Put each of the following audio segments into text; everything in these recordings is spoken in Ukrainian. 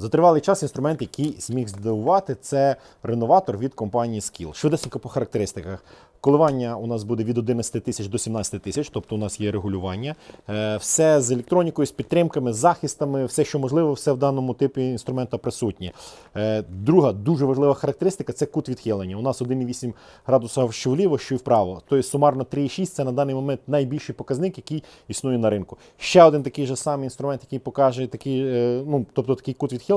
За тривалий час інструмент, який зміг здивувати, це реноватор від компанії Skill. Швидесенько по характеристиках. Коливання у нас буде від 11 тисяч до 17 тисяч, тобто у нас є регулювання. Е, Все з електронікою, з підтримками, з захистами, все, що можливо, все в даному типі інструмента присутнє. Е, Друга дуже важлива характеристика це кут відхилення. У нас 1,8 градуса що вліво, що й вправо. Тобто сумарно 3,6 це на даний момент найбільший показник, який існує на ринку. Ще один такий же самий інструмент, який покаже такий, е, ну, тобто такий кут відхилення,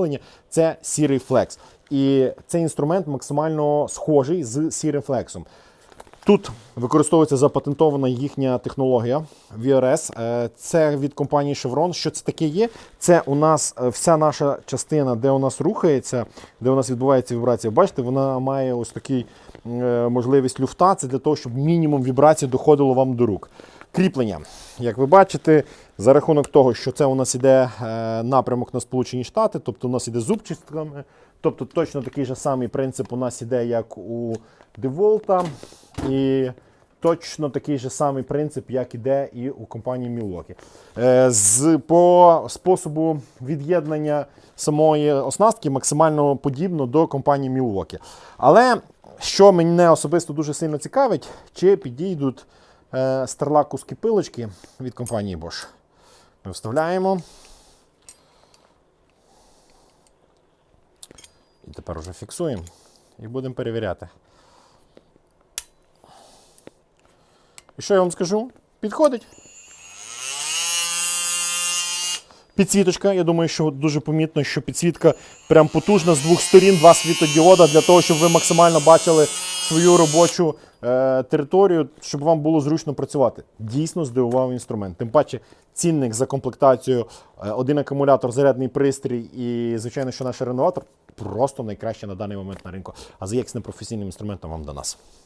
це сірий флекс. І цей інструмент максимально схожий з сірим флексом. Тут використовується запатентована їхня технологія VRS. Е, Це від компанії Chevron. Що це таке є? Це у нас е, вся наша частина, де у нас рухається, де у нас відбувається вібрація. Бачите, вона має ось такий е, можливість люфта. Це для того, щоб мінімум вібрацій доходило вам до рук. Кріплення. Як ви бачите, за рахунок того, що це у нас іде е, напрямок на Сполучені Штати, тобто у нас іде зубчистками, тобто точно такий же самий принцип у нас іде, як у DeWalt, і точно такий же самий принцип, як іде і у компанії Milwaukee. Е, З, по способу від'єднання самої оснастки максимально подібно до компанії Milwaukee. Але що мене особисто дуже сильно цікавить, чи підійдуть е, старлакуські пилочки від компанії Bosch. Ми вставляємо. І тепер вже фіксуємо і будемо перевіряти. І що я вам скажу? Підходить. Підсвіточка, я думаю, що дуже помітно, що підсвітка прям потужна з двох сторін, два світодіода для того, щоб ви максимально бачили свою робочу е, територію, щоб вам було зручно працювати. Дійсно здивував інструмент. Тим паче, цінник за комплектацію, е, один акумулятор, зарядний пристрій і, звичайно, що наш реноватор просто найкраще на даний момент на ринку. А за з непрофесійним інструментом вам до нас.